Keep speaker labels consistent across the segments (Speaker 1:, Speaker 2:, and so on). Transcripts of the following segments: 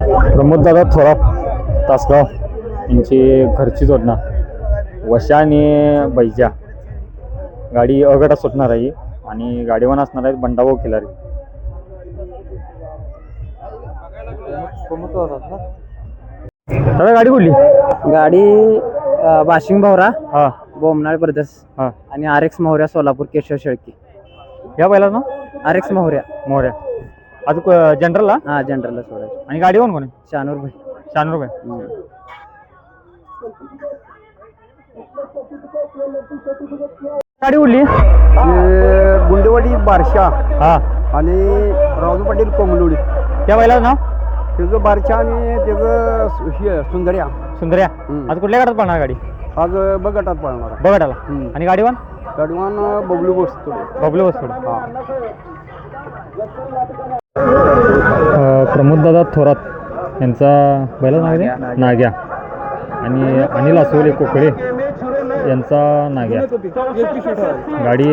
Speaker 1: प्रमोद दादा थोरात तासगाव यांची घरची जोडणार वशा आणि बैजा. गाडी अगटात सुटणार आहे आणि गाडीवान असणार आहेत बंडाभाऊ खिलारी दादा गाडी कुठली?
Speaker 2: गाडी अ, वाशिंग भवरा
Speaker 1: हा.
Speaker 2: बोमनाळ प्रदेश.
Speaker 1: हा.
Speaker 2: आणि आर एक्स मोहऱ्या सोलापूर केशव शेळकी.
Speaker 1: या पहिला ना
Speaker 2: आर एक्स मोहऱ्या.
Speaker 1: मोऱ्या आज जनरलला
Speaker 2: हा जनरलला सोडायचं.
Speaker 1: आणि गाडी कोण कोण आहे?
Speaker 2: शानूर भाई.
Speaker 1: शहाण्णव रुपये गाडी कुठली
Speaker 3: गुंडेवाडी बारशा
Speaker 1: हा.
Speaker 3: आणि राजू पाटील कोंबलोडी.
Speaker 1: त्या बैलाचं नाव?
Speaker 3: त्याचं बारशा आणि त्याचं सु- हे सुंदर्या.
Speaker 1: सुंदर्या.
Speaker 3: हम्म.
Speaker 1: आज कुठल्या गाडात पडणार गाडी?
Speaker 3: आज बगटात पळणार. आहे.
Speaker 1: बघा त्याला
Speaker 3: हम्म.
Speaker 1: आणि गाडीवान
Speaker 3: गाडीवान बबलू बसतो
Speaker 1: बबलू बसतोड
Speaker 3: हा
Speaker 1: प्रमोद दादा थोरात यांचा आहे ते? नाग्या आणि अनिल आसोले कोकळे यांचा नाग्या. गाडी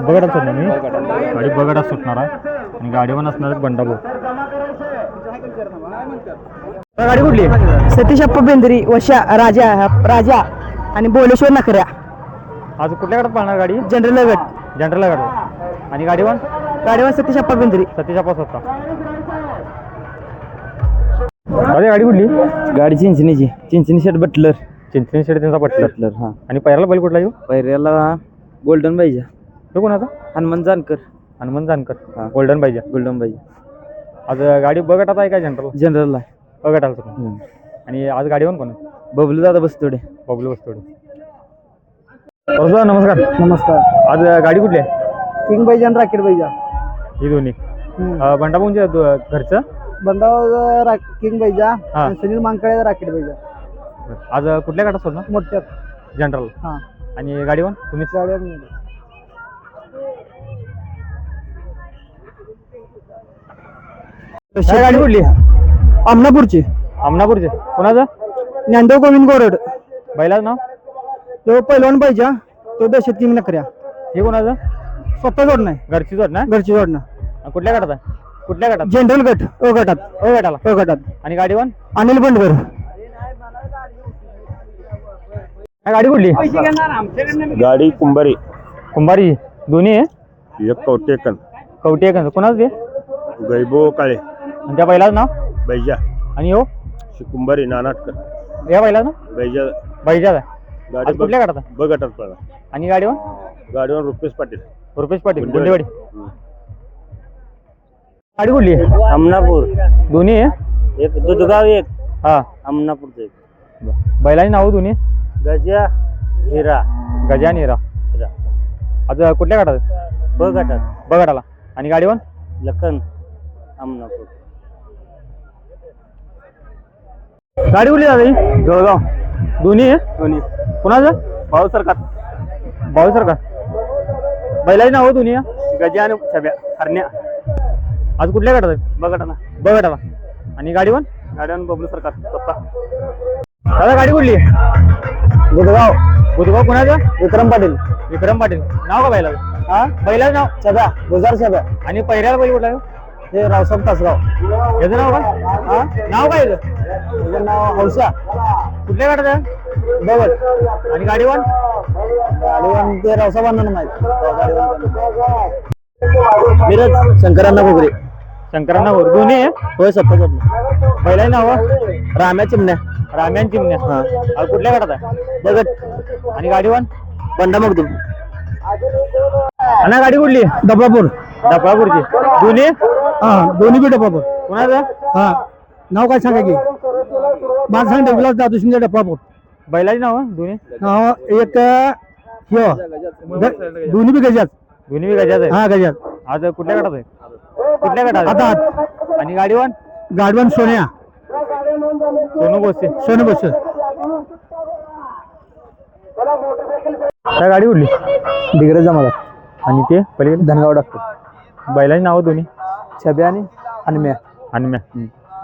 Speaker 1: बगडात सुटणार मी. गाडी बगडात सुटणार आहे. आणि गाडीवान असणार बंडाभाऊ. गाडी कुठली?
Speaker 2: सतीश अप्पा बेंद्री वशा राजा राजा आणि बोलेश्वर नखऱ्या.
Speaker 1: आज कुठल्या गाडात पाहणार गाडी?
Speaker 2: जनरल गट.
Speaker 1: जनरलला गाडी आणि गाडीवान
Speaker 2: गाडीवर सतीश अप्पा बेंद्री.
Speaker 1: सतीश पास होता अरे गाडी कुठली?
Speaker 2: गाडी चिंचणीची. चिंचणी शेट बटलर.
Speaker 1: चिंचणी शेड त्यांचा पटलं
Speaker 2: बटलर हा.
Speaker 1: आणि पहिला बैल कुठला येऊ?
Speaker 2: पैऱ्याला गोल्डन बाईजा
Speaker 1: तो कोणाचा
Speaker 2: हनुमान जानकर.
Speaker 1: हनुमान जानकर.
Speaker 2: हा.
Speaker 1: गोल्डन पाहिजे.
Speaker 2: गोल्डन बाईजा
Speaker 1: आज गाडी बघटात आहे का जनरल
Speaker 2: जनरलला
Speaker 1: बघटाल तुम्ही आणि आज गाडीवर कोण आहे?
Speaker 2: बबलू दादा बसतोडे.
Speaker 1: बबलू बसतोडे. दादा नमस्कार.
Speaker 2: नमस्कार.
Speaker 1: आज गाडी कुठली आहे?
Speaker 2: किंग बाईजा आणि राकेट बाईजा
Speaker 1: ही दोन्ही. अं, बंडाभाऊंच्या दो- घरचं?
Speaker 2: बंडाव किंग बाईजा
Speaker 1: हा.
Speaker 2: आणि सुनील मांकळे राकेट बाईजा
Speaker 1: आज कुठल्या गाठात सोडणार?
Speaker 2: मोठ्यात
Speaker 1: जनरल.
Speaker 2: हा.
Speaker 1: आणि गाडीवर? तुम्ही
Speaker 2: गाड्या
Speaker 1: काय गाडी कुठली
Speaker 2: अमनापूरची.
Speaker 1: अमनापूरचे. कोणाचं?
Speaker 2: ज्ञानदेव गोविंद गोरड.
Speaker 1: बैलाचं नाव?
Speaker 2: तो पैलवान पाहिजे तो दशत किंग नकऱ्या.
Speaker 1: हे कोणाचं?
Speaker 2: स्वतः जोड नाही
Speaker 1: घरची जोड ना
Speaker 2: घरची जोडणं
Speaker 1: आणि कुठल्या गाठात आहे? कुठल्या गाठात
Speaker 2: जनरल गट अ गटात.
Speaker 1: ओ गाठाला
Speaker 2: अ गटात.
Speaker 1: आणि गाडीवर
Speaker 2: अनिल बंडगर.
Speaker 1: काय गाडी कुठली?
Speaker 3: गाडी कुंभारी.
Speaker 1: कुंभारी. दोन्ही आहे?
Speaker 3: एक कवटेकन
Speaker 1: कवटी आहे कोणाचं ते?
Speaker 3: गैबो काळे.
Speaker 1: आणि त्या बैलाचं नाव?
Speaker 3: बैजा.
Speaker 1: आणि हो?
Speaker 3: कुंभारी नानाटकर.
Speaker 1: या बैलाचं नाव
Speaker 3: बैजा.
Speaker 1: बैजाच आहे
Speaker 3: गाडी
Speaker 1: आज कुठल्या आहे?
Speaker 3: बगटात पळणार
Speaker 1: आणि गाडीवर
Speaker 3: गाडीवर रुपेश पाटील.
Speaker 1: रुपेश पाटील.
Speaker 3: गुंडेवाडी.
Speaker 1: गुंडेवाडी. गाडी कुठली
Speaker 2: अमनापूर.
Speaker 1: दोन्ही? आहे
Speaker 2: एक दुधगाव एक.
Speaker 1: हा.
Speaker 2: अमनापूरचं एक.
Speaker 1: बैलाची नाव दोन्ही?
Speaker 2: गजा हिरा.
Speaker 1: गजा आणि हिरा.
Speaker 2: हिरा.
Speaker 1: आज कुठल्या गाठात?
Speaker 2: ब गटात.
Speaker 1: बघाटाला आणि गाडीवर
Speaker 2: लखन अमनापूर.
Speaker 1: गाडी कुठली दादा ही?
Speaker 3: जळगाव.
Speaker 1: दोन्ही? आहे
Speaker 3: दोन्ही.
Speaker 1: कुणाचं?
Speaker 3: भाऊ सरकार.
Speaker 1: भाऊ सर का बैलाची नाव दोन्ही? आहे
Speaker 3: गजा आणि छब्या हरण्या.
Speaker 1: आज कुठल्या गाठात आहे?
Speaker 3: बगटाना
Speaker 1: बघाटाला आणि गाडीवर?
Speaker 3: गाड्यावर बबलू सरकार स्वतः
Speaker 1: दादा गाडी कुठली
Speaker 2: बुधगाव.
Speaker 1: बुधगाव कुणाचं?
Speaker 2: विक्रम पाटील.
Speaker 1: विक्रम पाटील. नाव का बैलाचं?
Speaker 2: हा?
Speaker 1: बैलाचं नाव?
Speaker 2: छब्या गुजार छब्या
Speaker 1: आणि पहिल्याला बैल कुठला?
Speaker 2: हे रावसाहेब तासगाव.
Speaker 1: याचं नाव काय
Speaker 2: हा?
Speaker 1: नाव काय याचं?
Speaker 2: त्याचं नाव हौशा
Speaker 1: कुठल्या गाठात आहे?
Speaker 2: बघत.
Speaker 1: आणि गाडीवर?
Speaker 2: गाडीवान ते रावसाहेबांना माहीत. मिरज. शंकरांना घोगरे
Speaker 1: शंकरांना वर दोन्ही आहे
Speaker 2: होय सत्ता जोडणं
Speaker 1: बैलाची नाव?
Speaker 2: राम्या चिमण्या.
Speaker 1: राम्यान चिमण्या.
Speaker 2: हा.
Speaker 1: कुठल्या गाठात आहे?
Speaker 2: बघत
Speaker 1: आणि गाडीवर
Speaker 2: बंडा मगदूम
Speaker 1: आणि गाडी कुठली?
Speaker 2: डबलापूर
Speaker 1: डफळापूरची दोन्ही?
Speaker 2: हा दोन्ही बी डबापूर
Speaker 1: कुणाचं?
Speaker 2: हा. नाव काय सांगा की? माझं सांग विलास दादू शिंदे डबापूर
Speaker 1: बैलाची नाव? दोन्ही?
Speaker 2: नाव एक दोन्ही बी गजात.
Speaker 1: दोन्ही बी आहे.
Speaker 2: हा गजात.
Speaker 1: आज कुठल्या गटात आहे? कुठल्या गटात
Speaker 2: आता?
Speaker 1: आणि गाडीवर
Speaker 2: गाडवान सोन्या.
Speaker 1: सोनू बोसते
Speaker 2: सोने बस.
Speaker 1: काय गाडी उडली?
Speaker 2: डिग्रज जमाला
Speaker 1: आणि ते? पलीकडे?
Speaker 2: धनगाव डॉक्टर.
Speaker 1: बैलाची नाव दोन्ही?
Speaker 2: छब्या आणि अनम्या.
Speaker 1: आणि म्या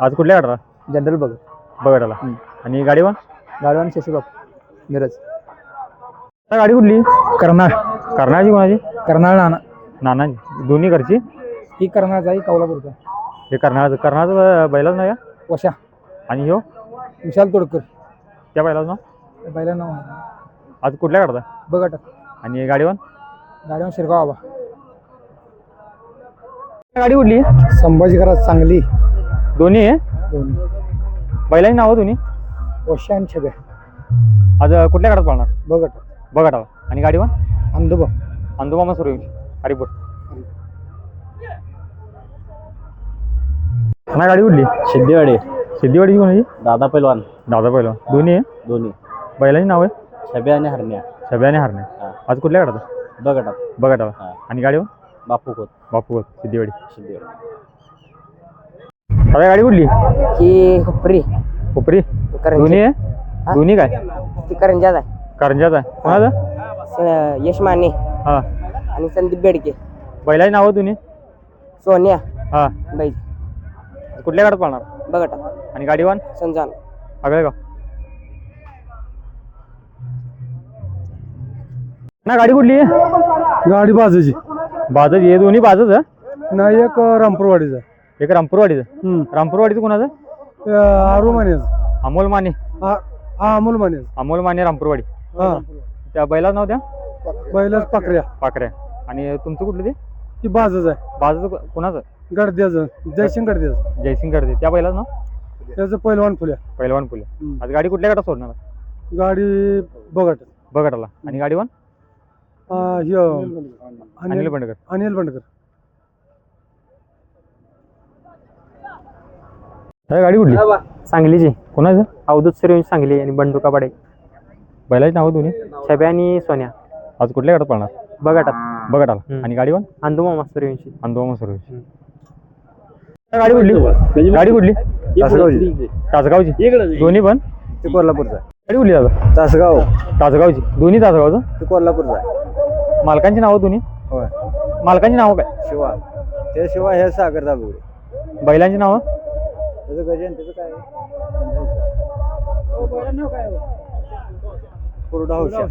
Speaker 1: आज कुठल्या गटाला?
Speaker 2: जनरल बघ
Speaker 1: बघायला आणि गाडीवर
Speaker 2: गाडवान शशीबाब मिरज.
Speaker 1: काय गाडी कुठली
Speaker 2: कर्नाळ.
Speaker 1: कर्नाळची कोणाची?
Speaker 2: कर्नाळ नाना.
Speaker 1: नानाची. दोन्ही घरची?
Speaker 2: ही कर्नाळचा ही कौलापूरचा
Speaker 1: हे कर्नाळचं कर्नाळचं बैलाच नाही का
Speaker 4: वशा.
Speaker 1: आणि ह्यो?
Speaker 4: विशाल तोडकर.
Speaker 1: त्या बैलाचं नाव?
Speaker 4: बैला नाव आहे.
Speaker 1: आज कुठल्या काढता
Speaker 4: बघा
Speaker 1: आणि गाडीवर?
Speaker 4: गाडीवर शिरगाव आबा.
Speaker 1: गाडी कुठली?
Speaker 4: संभाजीकरात चांगली
Speaker 1: दोन्ही आहे?
Speaker 4: दोन्ही.
Speaker 1: बैलाची नावं दोन्ही?
Speaker 4: वशा आणि छब्या.
Speaker 1: आज कुठल्या पाळणार?
Speaker 4: बघट
Speaker 1: बघा टाका आणि गाडीवर?
Speaker 4: अंदोबा.
Speaker 1: अंदुमामा सुरू हरिपूर ना गाडी कुठली
Speaker 5: सिद्धेवाडी.
Speaker 1: सिद्धीवाडी कोणाची
Speaker 5: दादा पैलवान.
Speaker 1: दादा पहिला दोन्ही? आहे
Speaker 5: दोन्ही.
Speaker 1: बैलाची नाव? आहे
Speaker 5: छब्या आणि हरण्या.
Speaker 1: छब्याने हारणे
Speaker 5: हा.
Speaker 1: आज कुठल्या काढता
Speaker 5: बघा
Speaker 1: बघा
Speaker 5: हा.
Speaker 1: आणि गाडीवर
Speaker 5: बापू खोत.
Speaker 1: बापू सिद्धीवाडी.
Speaker 5: सिद्धेवाडी.
Speaker 1: आता गाडी कुठली?
Speaker 6: ही हुपरी.
Speaker 1: कोपरी दोन्ही आहे? दोन्ही काय?
Speaker 6: ती करंजात आहे.
Speaker 1: करंजात आहे. कोणाचं?
Speaker 6: स- यश माने
Speaker 1: हा.
Speaker 6: आणि संदीप बेडके.
Speaker 1: बैलाची नावं दोन्ही?
Speaker 6: सोन्या.
Speaker 1: हा.
Speaker 6: बाई
Speaker 1: कुठल्या गाडात पाळणार?
Speaker 6: बघटा
Speaker 1: आणि गाडीवान
Speaker 6: संजान
Speaker 1: आगळे का ना गाडी कुठली? आहे
Speaker 4: गाडी बाजूची
Speaker 1: बाजच हे दोन्ही बाजच आहे?
Speaker 4: नाही एक रामपूरवाडीचा
Speaker 1: एक रामपूरवाडीचं? रामपूरवाडीचं कोणाचं?
Speaker 4: आरू माने
Speaker 1: अमोल माने.
Speaker 4: हा अमोल माने
Speaker 1: अमोल माने रामपूरवाडी.
Speaker 4: हा.
Speaker 1: त्या बैलाच नाव त्या?
Speaker 4: बैलाच पाकऱ्या
Speaker 1: पाकऱ्या आणि तुमचं कुठलं ते?
Speaker 4: ती बाजूच आहे.
Speaker 1: बाजूचं कोणाचं?
Speaker 4: गडद्याचं जयसिंग गडद्याचं
Speaker 1: जयसिंग करते त्या बैलाचं नाव?
Speaker 4: त्याचं पहिलवान फुल्या
Speaker 1: पहिलवान फुले.
Speaker 4: हम्म.
Speaker 1: आज गाडी कुठल्या गाडा सोडणार?
Speaker 4: गाडी बघट
Speaker 1: बघाटाला आणि गाडीवान
Speaker 4: हा, ह्य
Speaker 1: अनिल
Speaker 4: अनिल
Speaker 1: बंडकर.
Speaker 4: अनिल बंडकर.
Speaker 1: काय गाडी कुठली?
Speaker 6: सांगलीची.
Speaker 1: कोणाचं?
Speaker 6: अवधूत सूर्यवंशी सांगली आणि बंडू कबाडे.
Speaker 1: बैलाची नावं दोन्ही?
Speaker 6: छब्या आणि सोन्या.
Speaker 1: आज कुठल्या गाडात पाळणार?
Speaker 6: बघटात
Speaker 1: बघाटाला
Speaker 6: हम्म.
Speaker 1: आणि गाडीवान
Speaker 6: अंदुमामा सूर्यवंशी.
Speaker 1: अंदोमा सर्व गाडी कुठली? गाडी कुठली? तासगावची. दोन्ही पण?
Speaker 5: ते कोल्हापूरचा.
Speaker 1: गाडी कुठली दादा?
Speaker 5: तासगाव.
Speaker 1: तासगावची. दोन्ही तासगावचं?
Speaker 5: ते कोल्हापूरचा
Speaker 1: मालकांची नावं दोन्ही?
Speaker 5: होय.
Speaker 1: मालकांची नावं काय?
Speaker 5: शिवा. ते शिवा हे सागर दाबुडे
Speaker 1: बैलांची नावं?
Speaker 5: त्याचं गजन त्याचं काय कुरडा हौशा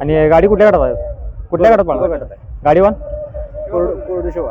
Speaker 1: आणि गाडी कुठल्या गाडात आहे? कुठल्या गाडात पाळणार? गाडीवान
Speaker 5: कोरडू शिवा.